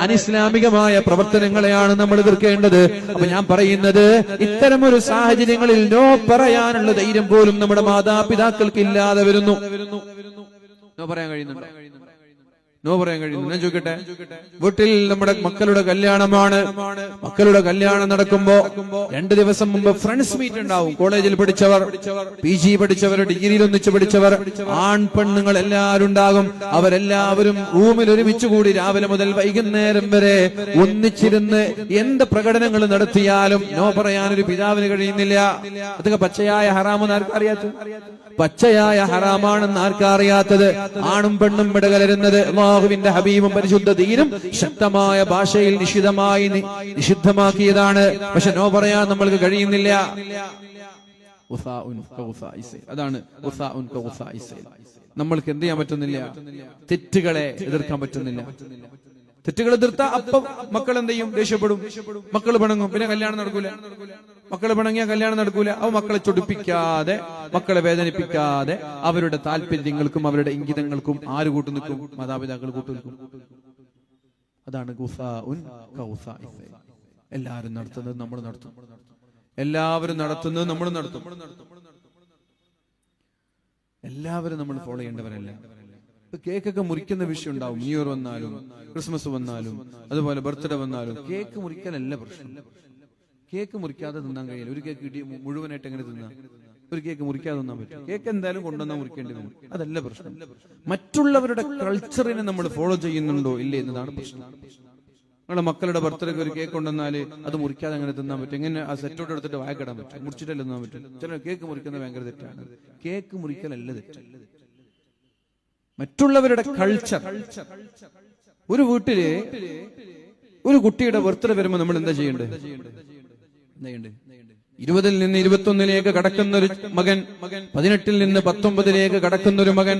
അനിസ്ലാമികമായ പ്രവർത്തനങ്ങളെയാണ് നമ്മൾ എതിർക്കേണ്ടത്. അപ്പൊ ഞാൻ പറയുന്നത് ഇത്തരം ഒരു സാഹചര്യങ്ങളിൽ നോ പറയാനുള്ള ധൈര്യം പോലും നമ്മുടെ മാതാപിതാക്കൾക്ക് ഇല്ലാതെ വരുന്നു. പറയാൻ കഴിയുന്നുണ്ടോ? നോ പറയാൻ കഴിയുന്നു ഞാൻ ചോദിക്കട്ടെ? വീട്ടിൽ നമ്മുടെ മക്കളുടെ കല്യാണമാണ്. മക്കളുടെ കല്യാണം നടക്കുമ്പോ രണ്ടു ദിവസം മുമ്പ് ഫ്രണ്ട്സ് മീറ്റ് ഉണ്ടാവും. കോളേജിൽ പഠിച്ചവർ പി ജി പഠിച്ചവർ ഡിഗ്രിയിൽ ഒന്നിച്ച് പഠിച്ചവർ ആൺ പെണ്ണുങ്ങൾ എല്ലാവരും ഉണ്ടാകും. അവരെല്ലാവരും റൂമിൽ ഒരുമിച്ച് കൂടി രാവിലെ മുതൽ വൈകുന്നേരം വരെ ഒന്നിച്ചിരുന്ന് എന്ത് പ്രകടനങ്ങൾ നടത്തിയാലും നോ പറയാൻ ഒരു പിതാവിന് കഴിയുന്നില്ല. അതൊക്കെ പച്ചയായ ഹറാമെന്ന് ആർക്കറിയാത്ത പച്ചയായ ഹറാമാണെന്ന് ആർക്കറിയാത്തത് ആണും പെണ്ണും ഇടകലരുന്നത്. അള്ളാഹുവിന്റെ ഹബീബും പരിശുദ്ധ ദീനും ശക്തമായ ഭാഷയിൽ നിഷിദ്ധമായി നിഷിദ്ധമാക്കിയതാണ്. പക്ഷെ നോ പറയാൻ നമ്മൾക്ക് കഴിയുന്നില്ല. അതാണ് നമ്മൾക്ക് എന്ത് ചെയ്യാൻ പറ്റുന്നില്ല? തെറ്റുകളെ എതിർക്കാൻ പറ്റുന്നില്ല. തെറ്റുകൾ എതിർത്ത അപ്പം മക്കൾ എന്ത് ചെയ്യും? ദേഷ്യപ്പെടും. മക്കൾ പിണങ്ങും. പിന്നെ കല്യാണം നടക്കൂല. മക്കൾ പിണങ്ങിയ കല്യാണം നടക്കൂല. അവ മക്കളെ ചൊടിപ്പിക്കാതെ മക്കളെ വേദനിപ്പിക്കാതെ അവരുടെ താല്പര്യങ്ങൾക്കും അവരുടെ ഇംഗിതങ്ങൾക്കും ആര് കൂട്ടു നിൽക്കും? മാതാപിതാക്കൾ കൂട്ടു നിൽക്കും. അതാണ്. എല്ലാവരും നടത്തുന്നത് നമ്മൾ നടത്തും. എല്ലാവരും നടത്തുന്നത് നമ്മൾ നടത്തും. എല്ലാവരും നമ്മൾ ഫോളോ ചെയ്യേണ്ടവരല്ല. കേക്കൊക്കെ മുറിക്കുന്ന വിഷയം ഉണ്ടാവും. ന്യൂ ഇയർ വന്നാലും ക്രിസ്മസ് വന്നാലും അതുപോലെ ബർത്ത്ഡേ വന്നാലും കേക്ക് മുറിക്കാനല്ല പ്രശ്നം. കേക്ക് മുറിക്കാതെ തിന്നാൻ കഴിയില്ല. ഒരു കേക്ക് കിട്ടി മുഴുവനായിട്ട് എങ്ങനെ തിന്നാം? ഒരു കേക്ക് മുറിക്കാതെ തിന്നാൻ പറ്റും? കേക്ക് എന്തായാലും കൊണ്ടുവന്നാൽ മുറിക്കേണ്ടി വരും. അതല്ല പ്രശ്നം. മറ്റുള്ളവരുടെ കൾച്ചറിനെ നമ്മൾ ഫോളോ ചെയ്യുന്നുണ്ടോ ഇല്ലേ എന്നതാണ് പ്രശ്നം. നിങ്ങളുടെ മക്കളുടെ ബർത്ത്ഡേക്ക് ഒരു കേക്ക് കൊണ്ടുവന്നാൽ അത് മുറിക്കാതെ എങ്ങനെ തിന്നാൻ പറ്റും? എങ്ങനെ ആ സെറ്റോട്ട് എടുത്തിട്ട് വായക്കിടാൻ പറ്റും? മുറിച്ചിട്ടല്ല തിന്നാൻ പറ്റും? ചില കേക്ക് മുറിക്കുന്നത് ഭയങ്കര തെറ്റാണ്. കേക്ക് മുറിക്കലല്ല തെറ്റ്. മറ്റുള്ളവരുടെ കൾച്ചർ ഒരു വീട്ടിൽ ഒരു കുട്ടിയുടെ ബർത്ത്ഡേ വരുമ്പോ നമ്മൾ എന്താ ചെയ്യണ്ടേ? എന്താ ചെയ്യണ്ടേ? ഇരുപതിൽ നിന്ന് ഇരുപത്തൊന്നിലേക്ക് കടക്കുന്ന ഒരു മകൻ പതിനെട്ടിൽ നിന്ന് പത്തൊമ്പതിലേക്ക് കടക്കുന്ന ഒരു മകൻ.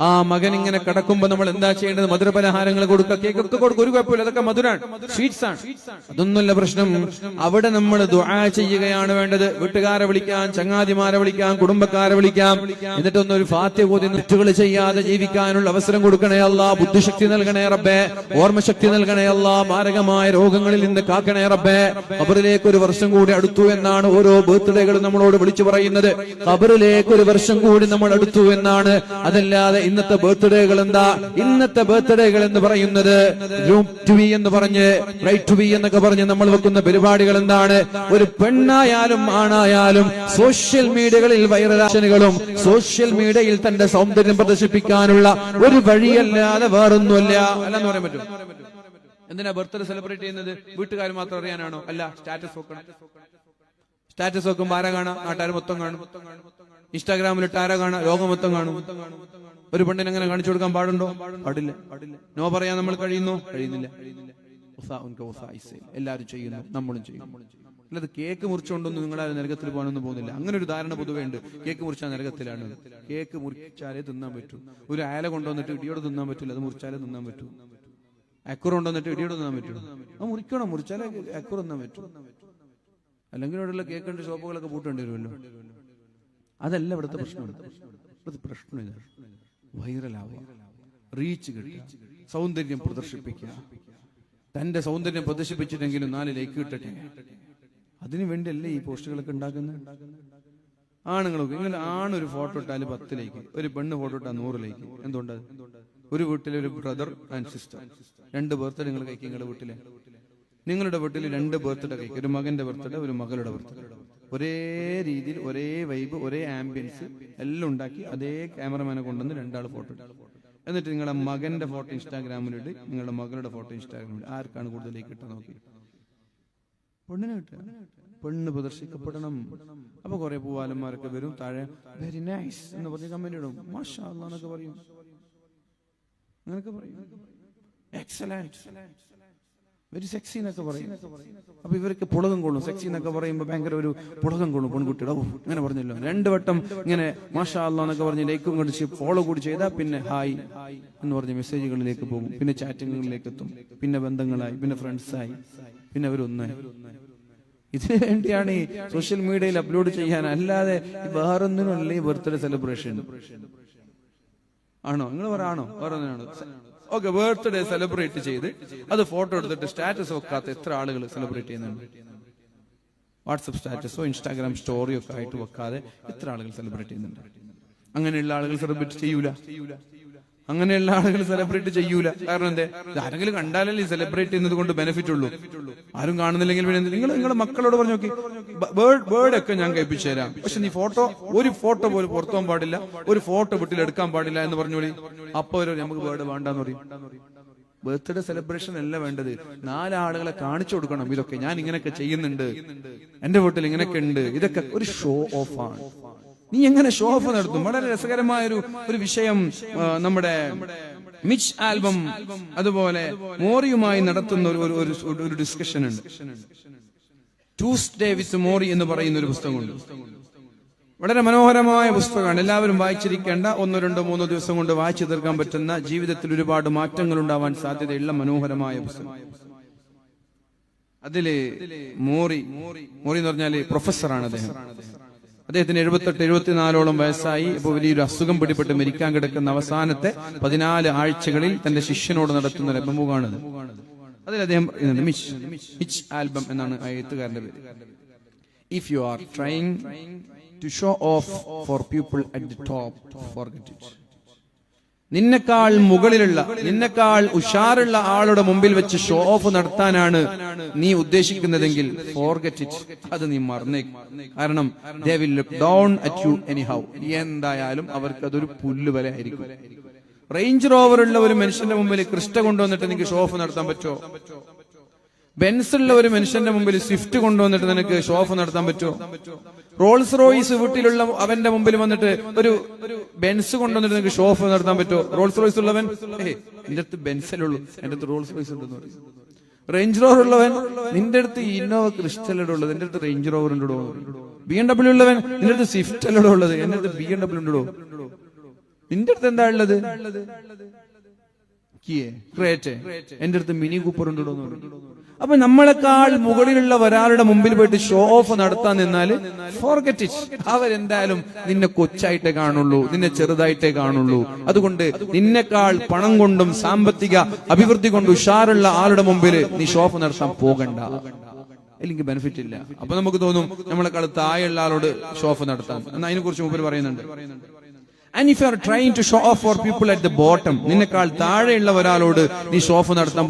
ആ മകൻ ഇങ്ങനെ കടക്കുമ്പോ നമ്മൾ എന്താ ചെയ്യേണ്ടത്? മധുര പലഹാരങ്ങൾ കൊടുക്കുക കേക്ക് ഒക്കെ കൊടുക്കുക ഒരു കുഴപ്പമില്ല. അതൊക്കെ മധുരാണ് സ്വീറ്റ്സ് ആണ്. അതൊന്നുമല്ല പ്രശ്നം. അവിടെ നമ്മൾ ദുആ ചെയ്യുകയാണ് വേണ്ടത്. വീട്ടുകാരെ വിളിക്കാം ചങ്ങാതിമാരെ വിളിക്കാം കുടുംബക്കാരെ വിളിക്കാം. എന്നിട്ടൊന്നും ഒരു ഫാത്യ കൂതി തെറ്റുകൾ ചെയ്യാതെ ജീവിക്കാനുള്ള അവസരം കൊടുക്കണേ അല്ല. ബുദ്ധിശക്തി നൽകണേ റബ്ബേ. ഓർമ്മശക്തി നൽകണേ അല്ല. മാരകമായ രോഗങ്ങളിൽ നിന്ന് കാക്കണേ റബ്ബേ. അവരിലേക്ക് ഒരു വർഷം കൂടി അടുത്തു എന്നാണ് ഓരോ ബർത്ത്ഡേകളും നമ്മളോട് വിളിച്ചു പറയുന്നത്. ഖബറിലേക്ക് ഒരു വർഷം കൂടി നമ്മൾ അടുത്തു എന്നാണ്. അതല്ലാതെ ഇന്നത്തെ ബർത്ത്ഡേകൾ എന്താ? ഇന്നത്തെ ബർത്ത്ഡേകൾ എന്ന് പറയുന്നത് എന്ന് പറഞ്ഞ് ടു എന്നൊക്കെ പറഞ്ഞ് നമ്മൾ വെക്കുന്ന പരിപാടികൾ എന്താണ്? ഒരു പെണ്ണായാലും ആണായാലും സോഷ്യൽ മീഡിയകളിൽ വൈറലാശനുകളും സോഷ്യൽ മീഡിയയിൽ തന്റെ സൗന്ദര്യം പ്രദർശിപ്പിക്കാനുള്ള ഒരു വഴിയല്ലാതെ വേറൊന്നുമല്ല. അല്ലെന്ന് പറയാൻ പറ്റും എന്തിനാ ബർത്ത്ഡേ സെലിബ്രേറ്റ് ചെയ്യുന്നത്? വീട്ടുകാർ മാത്രം അറിയാനാണോ? അല്ല സ്റ്റാറ്റസ് നോക്കണം. സ്റ്റാറ്റസ് നോക്കുമ്പോ ആരാ കാണാം. നാട്ടുകാർ മൊത്തം കാണും. ഇൻസ്റ്റാഗ്രാമിൽ ഇട്ട് ആരാ കാണാം. ലോകം മൊത്തം കാണും. ഒരു പെണ്ണിനെ അങ്ങനെ കാണിച്ചു കൊടുക്കാൻ പാടുണ്ടോ? പാടില്ല. നോ പറയാൻ നമ്മൾ കഴിയുന്നു? കഴിയുന്നില്ല. എല്ലാരും ചെയ്യുന്നു. നമ്മളും ചെയ്യുന്നു അല്ലാതെ കേക്ക് മുറിച്ചുകൊണ്ടൊന്നും നിങ്ങളാരും നരകത്തിൽ പോകാനൊന്നും പോകുന്നില്ല. അങ്ങനെ ഒരു ധാരണ പൊതുവേ ഉണ്ട്. കേക്ക് മുറിച്ചാൽ നരകത്തിലാണ്. കേക്ക് മുറിച്ചാലേ തിന്നാൻ പറ്റൂ. ഒരു അയല കൊണ്ടുവന്നിട്ട് ഇടിയോടെ തിന്നാൻ പറ്റില്ല. അത് മുറിച്ചാലേ തിന്നാൻ പറ്റൂ. അക്കുറ കൊണ്ടുവന്നിട്ട് ഇടിയോടെ തിന്നാൻ പറ്റൂ. അത് മുറിക്കണം. മുറിച്ചാലേ അക്കുറ തിന്നാൻ പറ്റൂ. അല്ലെങ്കിൽ ഇവിടെയുള്ള കേക്കിന്റെ ഷോപ്പുകളൊക്കെ പൂട്ടേണ്ടി വരുമല്ലോ? അതല്ല ഇവിടുത്തെ പ്രശ്നം ഇവിടുത്തെ പ്രശ്നം വൈറലാവുക. റീച്ച് കിട്ടുക. സൗന്ദര്യം പ്രദർശിപ്പിക്കുക. തന്റെ സൗന്ദര്യം പ്രദർശിപ്പിച്ചിട്ടെങ്കിലും നാല് ലൈക്ക് കിട്ടട്ടെ? അതിനു വേണ്ടിയല്ലേ ഈ പോസ്റ്റുകളൊക്കെ ഉണ്ടാക്കുന്നത്? ആണുങ്ങളൊക്കെ ഇങ്ങനെ ആണൊരു ഫോട്ടോ ഇട്ടാൽ പത്ത് ലൈക്ക്. ഒരു പെണ്ണ് ഫോട്ടോ ഇട്ടാൽ നൂറ് ലൈക്ക്. എന്തുകൊണ്ട്? ഒരു വീട്ടിലെ ഒരു ബ്രദർ ആൻഡ് സിസ്റ്റർ. രണ്ട് ബർത്ത്ഡേ നിങ്ങൾ കഴിക്കും നിങ്ങളുടെ വീട്ടിലെ. നിങ്ങളുടെ വീട്ടിൽ രണ്ട് ബർത്ത്ഡേ കേക്ക് ഒരു മകന്റെ ബർത്ത്ഡേ ഒരു മകളുടെ ബർത്ത്ഡേ ഒരേ രീതിയിൽ ഒരേ വൈബ് ഒരേ ആംബിയൻസ് എല്ലാം ഉണ്ടാക്കി അതേ ക്യാമറമാനെ കൊണ്ടുവന്ന് രണ്ടാൾ ഫോട്ടോ എന്നിട്ട് നിങ്ങളുടെ മകന്റെ ഫോട്ടോ ഇൻസ്റ്റാഗ്രാമിലിട്ട് നിങ്ങളുടെ മകളുടെ ഫോട്ടോ ഇൻസ്റ്റാഗ്രാമിൽ ആർക്കാണ് കൂടുതൽ ലൈക്ക് നോക്കി. പെണ്ണിനെ കിട്ടുക. പെണ്ണ് പ്രദർശിക്കപ്പെടണം. അപ്പൊ കുറെ പൂവാലന്മാരൊക്കെ വരും താഴെ വെരി നൈസ് എന്ന് പറഞ്ഞ് കമന്റ് ഇടും. മാഷാ അല്ലാ എന്നൊക്കെ പറയും. അങ്ങനൊക്കെ പറയും. എക്സലന്റ് വെരി സെക്സി എന്നൊക്കെ പറയും. അപ്പൊ ഇവർക്ക് പുളകം കൊള്ളും. സെക്സി എന്നൊക്കെ പറയുമ്പോൾ ഭയങ്കര ഒരു പുളകം കൊള്ളും പെൺകുട്ടിയുടെ. ഓ അങ്ങനെ പറഞ്ഞല്ലോ. രണ്ടു വട്ടം ഇങ്ങനെ മാഷാ അല്ലാ എന്നൊക്കെ പറഞ്ഞ് ലൈക്കും കടിച്ച് ഫോളോ കൂടി ചെയ്താൽ പിന്നെ ഹായ് എന്ന് പറഞ്ഞ് മെസ്സേജുകളിലേക്ക് പോകും. പിന്നെ ചാറ്റിങ്ങുകളിലേക്ക് എത്തും. പിന്നെ ബന്ധങ്ങളായി പിന്നെ ഫ്രണ്ട്സായി പിന്നെ അവരൊന്നായി. ഇതിനു വേണ്ടിയാണ് ഈ സോഷ്യൽ മീഡിയയിൽ അപ്ലോഡ് ചെയ്യാൻ. അല്ലാതെ വേറൊന്നിനും ഈ ബർത്ത്ഡേ സെലിബ്രേഷൻ ആണോ? നിങ്ങൾ പറയാണോ പറ ആണോ? ഓക്കെ ബർത്ത്ഡേ സെലിബ്രേറ്റ് ചെയ്ത് അത് ഫോട്ടോ എടുത്തിട്ട് സ്റ്റാറ്റസ് വെക്കാത്ത എത്ര ആളുകൾ സെലിബ്രേറ്റ് ചെയ്യുന്നുണ്ട്? വാട്സപ്പ് സ്റ്റാറ്റസോ ഇൻസ്റ്റാഗ്രാം സ്റ്റോറിയോ ഒക്കെ ആയിട്ട് വെക്കാതെ എത്ര ആളുകൾ സെലിബ്രേറ്റ് ചെയ്യുന്നുണ്ട്? അങ്ങനെയുള്ള ആളുകൾ സെലിബ്രേറ്റ് ചെയ്യൂല? അങ്ങനെയുള്ള ആളുകൾ സെലിബ്രേറ്റ് ചെയ്യൂല. കാരണം എന്തേ? ആരെങ്കിലും കണ്ടാലല്ലേ സെലിബ്രേറ്റ് ചെയ്യുന്നത് കൊണ്ട് ബെനിഫിറ്റ് ഉള്ളൂ. ആരും കാണുന്നില്ലെങ്കിൽ പിന്നെ? നിങ്ങൾ നിങ്ങളുടെ മക്കളോട് പറഞ്ഞു നോക്കി. ബേർഡ് ബേർഡ് ഒക്കെ ഞാൻ കഴിപ്പിച്ചു തരാം. പക്ഷെ നീ ഫോട്ടോ ഒരു ഫോട്ടോ പോലും പുറത്തു പോകാൻ പാടില്ല. ഒരു ഫോട്ടോ വീട്ടിൽ എടുക്കാൻ പാടില്ല എന്ന് പറഞ്ഞോളി അപ്പൊ ഒരു നമുക്ക് ബേർഡ് വേണ്ടെന്ന് പറയും. ബർത്ത്ഡേ സെലിബ്രേഷൻ അല്ല വേണ്ടത്. നാലാളുകളെ കാണിച്ചു കൊടുക്കണം. ഇതൊക്കെ ഞാൻ ഇങ്ങനെയൊക്കെ ചെയ്യുന്നുണ്ട്. എന്റെ വീട്ടിൽ ഇങ്ങനെയൊക്കെ ഉണ്ട്. ഇതൊക്കെ ഒരു ഷോ ഓഫ് ആണ്. നീ എങ്ങനെ ഷോ ഓഫ് നടത്തും? വളരെ രസകരമായൊരു ഒരു വിഷയം നമ്മുടെ മിച്ച് ആൽബം അതുപോലെ മോറിയുമായി നടത്തുന്ന ഒരു ഒരു ഡിസ്കഷൻ ഉണ്ട് ട്യൂസ്ഡേ വിത്ത് മോറി എന്ന് പറയുന്ന ഒരു പുസ്തകമുണ്ട്. വളരെ മനോഹരമായ പുസ്തകമാണ്. എല്ലാവരും വായിച്ചിരിക്കേണ്ട ഒന്നോ രണ്ടോ മൂന്നോ ദിവസം കൊണ്ട് വായിച്ചു തീർക്കാൻ പറ്റുന്ന ജീവിതത്തിൽ ഒരുപാട് മാറ്റങ്ങൾ ഉണ്ടാവാൻ സാധ്യതയുള്ള മനോഹരമായ പുസ്തകം. അതിൽ മോറി മോറി എന്ന് പറഞ്ഞാൽ പ്രൊഫസറാണ് അദ്ദേഹം. അദ്ദേഹത്തിന് എഴുപത്തെട്ട് എഴുപത്തിനാലോളം വയസ്സായി. ഇപ്പോൾ വലിയൊരു അസുഖം പിടിപെട്ട് മരിക്കാൻ കിടക്കുന്ന അവസാനത്തെ പതിനാല് ആഴ്ചകളിൽ തന്റെ ശിഷ്യനോട് നടത്തുന്ന ഒരു അഭിമുഖമാണിത് അതിൽ അദ്ദേഹം മിച്ച് മിച്ച് ആൽബം എന്നാണ് എഴുത്തുകാരന്റെ പേര്. If you are trying to show off for people at the top forget it നിന്നെക്കാൾ മുകളിലുള്ള നിന്നെക്കാൾ ഉഷാറുള്ള ആളുടെ മുമ്പിൽ വെച്ച് ഷോ ഓഫ് നടത്താനാണ് നീ ഉദ്ദേശിക്കുന്നതെങ്കിൽ ഫോർഗറ്റ് ഇറ്റ് അത് നീ മറന്നേക്കും കാരണം they will look down at you anyhow എന്തായാലും അവർക്ക് അതൊരു പുല്ല് വരെ ആയിരിക്കും. റേഞ്ച് റോവർ ഉള്ള ഒരു മനുഷ്യന്റെ മുമ്പിൽ കൃഷ്ണ കൊണ്ടുവന്നിട്ട് നിനക്ക് ഷോ ഓഫ് നടത്താൻ പറ്റുമോ? ബെൻസ് ഉള്ള ഒരു മനുഷ്യന്റെ മുമ്പിൽ സ്വിഫ്റ്റ് കൊണ്ടുവന്നിട്ട് നിനക്ക് ഷോഫ് നടത്താൻ പറ്റുമോ? റോൾസ് റോയ്സ് വീട്ടിലുള്ള അവന്റെ മുമ്പിൽ വന്നിട്ട് ഒരു ബെൻസ് കൊണ്ടുവന്നിട്ട് നിനക്ക് ഷോഫ് നടത്താൻ പറ്റുമോ? റോൾസ് റോയ്സ് ഉള്ളവൻ? എന്റെ അടുത്ത് ബെൻസലുള്ളൂ എന്റെ അടുത്ത് റോൾസ് റോയ്സ് ഉണ്ടെന്ന് പറയും. റേഞ്ച് റോവർ ഉള്ളവൻ? നിന്റെ അടുത്ത് ഇന്നോവ ക്രിസ്റ്റലോ ഉള്ളത്? എന്റെ അടുത്ത് റേഞ്ച് റോവർ ഉണ്ടോ ബി എം ഡബ്ല്യൂ ഉള്ളവൻ? നിന്റെ അടുത്ത് സ്വിഫ്റ്റ് അല്ലടോ ഉള്ളത്? എന്റെ അടുത്ത് ബി എം ഡബ്ല്യൂ ഉണ്ടോ നിന്റെ അടുത്ത് എന്താ ഉള്ളത്? കിയേ? ക്രേറ്റ്? എന്റെ അടുത്ത് മിനി കൂപ്പർ ഉണ്ടോ എന്ന് പറഞ്ഞു. അപ്പൊ നമ്മളെക്കാൾ മുകളിലുള്ള ഒരാളുടെ മുമ്പിൽ പോയിട്ട് ഷോ ഓഫ് നടത്താൻ നിന്നാൽ ഫോർഗറ്റ് ഇറ്റ് അവരെന്തായാലും നിന്നെ കൊച്ചായിട്ടേ കാണുള്ളൂ നിന്നെ ചെറുതായിട്ടേ കാണുള്ളൂ. അതുകൊണ്ട് നിന്നെക്കാൾ പണം കൊണ്ടും സാമ്പത്തിക അഭിവൃദ്ധി കൊണ്ടും ഉഷാറുള്ള ആളുടെ മുമ്പിൽ നീ ഷോ ഓഫ് നടത്താൻ പോകണ്ട. അല്ലെങ്കിൽ ബെനിഫിറ്റ് ഇല്ല. അപ്പൊ നമുക്ക് തോന്നും നമ്മളെക്കാൾ താഴെയുള്ള ആളോട് ഷോ ഓഫ് നടത്താം. എന്നാ അതിനെ കുറിച്ച് മുമ്പിൽ പറയുന്നുണ്ട്. And if you are try to show off for people at the bottom നിന്നെക്കാൾ താഴെയുള്ള ഒരാളോട് നീ ഷോ ഓഫ് നടത്താൻ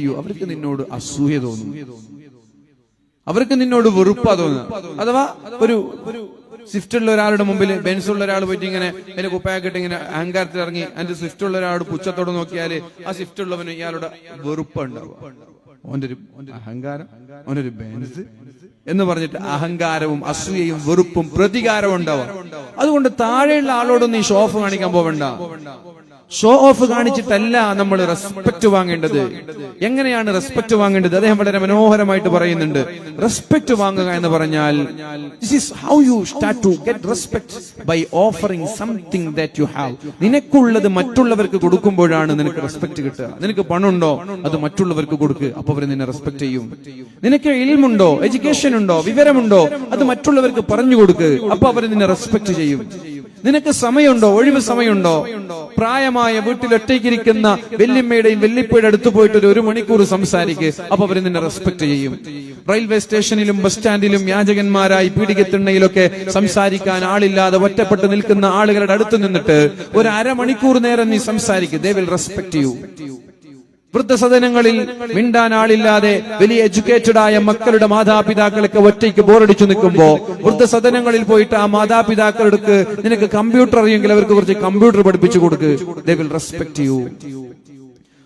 യു അവർക്ക് നിന്നോട് അസൂയ തോന്നും. അവർക്ക് നിന്നോട് വെറുപ്പാ തോന്നുന്നു അഥവാ ഒരു സ്വിഫ്റ്റ് ഉള്ള ഒരാളുടെ മുമ്പിൽ ബെൻസ് ഉള്ള ഒരാൾ പോയിട്ട് ഇങ്ങനെ അതിന്റെ കുപ്പയാക്കിട്ട് ഇങ്ങനെ അഹങ്കാരത്തിൽ ഇറങ്ങി അതിന്റെ സ്വിഫ്റ്റ് ഉള്ള ഒരാളോട് പുച്ഛത്തോടെ നോക്കിയാൽ ആ സ്വിഫ്റ്റ് ഉള്ളവന് ഇയാളുടെ വെറുപ്പ് അഹങ്കാരം ബെൻസ് എന്ന് പറഞ്ഞിട്ട് അഹങ്കാരവും അസൂയയും വെറുപ്പും പ്രതികാരവും ഉണ്ടാവാം. അതുകൊണ്ട് താഴെയുള്ള ആളോടൊന്നും ഈ ഷോഫ് കാണിക്കാൻ പോവണ്ട. ഷോ ഓഫ് കാണിച്ചിട്ടല്ല നമ്മൾ റെസ്പെക്ട് വാങ്ങേണ്ടത്. എങ്ങനെയാണ് റെസ്പെക്ട് വാങ്ങേണ്ടത്? അദ്ദേഹം വളരെ മനോഹരമായിട്ട് പറയുന്നുണ്ട്. റെസ്പെക്ട് വാങ്ങുക എന്ന് പറഞ്ഞാൽ how you start to get respect by offering something that you have നിനക്കുള്ളത് മറ്റുള്ളവർക്ക് കൊടുക്കുമ്പോഴാണ് നിനക്ക് റെസ്പെക്ട് കിട്ടുക. നിനക്ക് പണമുണ്ടോ അത് മറ്റുള്ളവർക്ക് കൊടുക്കുക അപ്പൊ അവർ നിന്നെ റെസ്പെക്ട് ചെയ്യും. നിനക്ക് ഇൽമുണ്ടോ? എഡ്യൂക്കേഷൻ ഉണ്ടോ? വിവരമുണ്ടോ? അത് മറ്റുള്ളവർക്ക് പറഞ്ഞു കൊടുക്കുക അപ്പൊ അവർ നിന്നെ റെസ്പെക്ട് ചെയ്യും. നിനക്ക് സമയമുണ്ടോ? ഒഴിവ് സമയമുണ്ടോ? പ്രായമായ വീട്ടിൽ ഒറ്റയ്ക്കിരിക്കുന്ന വെല്ലിമ്മയുടെയും വെല്ലിപ്പയുടെ അടുത്ത് പോയിട്ട് ഒരു മണിക്കൂർ സംസാരിക്കുക അപ്പൊ അവർ നിന്നെ റെസ്പെക്ട് ചെയ്യും. റെയിൽവേ സ്റ്റേഷനിലും ബസ് സ്റ്റാൻഡിലും യാചകന്മാരായി പീഡികത്തിണ്ണയിലൊക്കെ സംസാരിക്കാൻ ആളില്ലാതെ ഒറ്റപ്പെട്ട് നിൽക്കുന്ന ആളുകളുടെ അടുത്ത് നിന്നിട്ട് ഒരു അരമണിക്കൂർ നേരം നീ സംസാരിക്കും. ദേ വിൽ റെസ്പെക്ട് യു വൃദ്ധസദനങ്ങളിൽ മിണ്ടാൻ ആളില്ലാതെ വലിയ എഡ്യൂക്കേറ്റഡ് ആയ മക്കളുടെ മാതാപിതാക്കളൊക്കെ ഒറ്റയ്ക്ക് ബോറടിച്ചു നിൽക്കുമ്പോ വൃദ്ധസദനങ്ങളിൽ പോയിട്ട് ആ മാതാപിതാക്കളുടെ നിനക്ക് കമ്പ്യൂട്ടർ അറിയെങ്കിൽ അവർക്ക് കുറച്ച് കമ്പ്യൂട്ടർ പഠിപ്പിച്ചു കൊടുക്ക്. ദേ വിൽ റെസ്പെക്ട് യു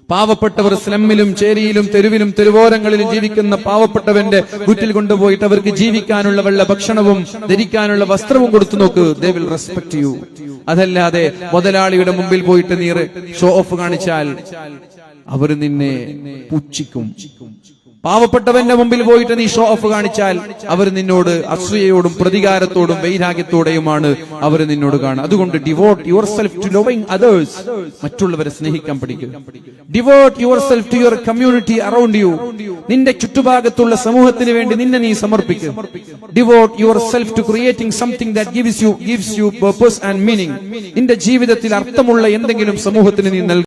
പാവപ്പെട്ടവർ സ്ലമ്മിലും ചേരിയിലും തെരുവിലും തെരുവോരങ്ങളിലും ജീവിക്കുന്ന പാവപ്പെട്ടവന്റെ വീട്ടിൽ കൊണ്ടുപോയിട്ട് അവർക്ക് ജീവിക്കാനുള്ള വെള്ള ഭക്ഷണവും ധരിക്കാനുള്ള വസ്ത്രവും കൊടുത്തു നോക്ക്. ദേ വിൽ റെസ്പെക്ട് യു അതല്ലാതെ മുതലാളിയുടെ മുമ്പിൽ പോയിട്ട് നീർ ഷോ ഓഫ് കാണിച്ചാൽ അവർ നിന്നെ പുച്ഛിക്കും. പാവപ്പെട്ടവന്റെ മുമ്പിൽ പോയിട്ട് നീ ഷോ ഓഫ് കാണിച്ചാൽ അവർ നിന്നോട് അസൂയയോടും പ്രതികാരത്തോടും വൈരാഗ്യത്തോടെയുമാണ് അവർ നിന്നോട് കാണുക. അതുകൊണ്ട് devote yourself to loving others മറ്റുള്ളവരെ സ്നേഹിക്കാൻ പഠിക്കുക. Devote yourself to your community around you നിന്റെ ചുറ്റുഭാഗത്തുള്ള സമൂഹത്തിന് വേണ്ടി നിന്നെ നീ സമർപ്പിക്കും devote yourself to creating something that gives you gives you purpose and meaning നിന്റെ ജീവിതത്തിൽ അർത്ഥമുള്ള എന്തെങ്കിലും സമൂഹത്തിന് നീ നൽകുക.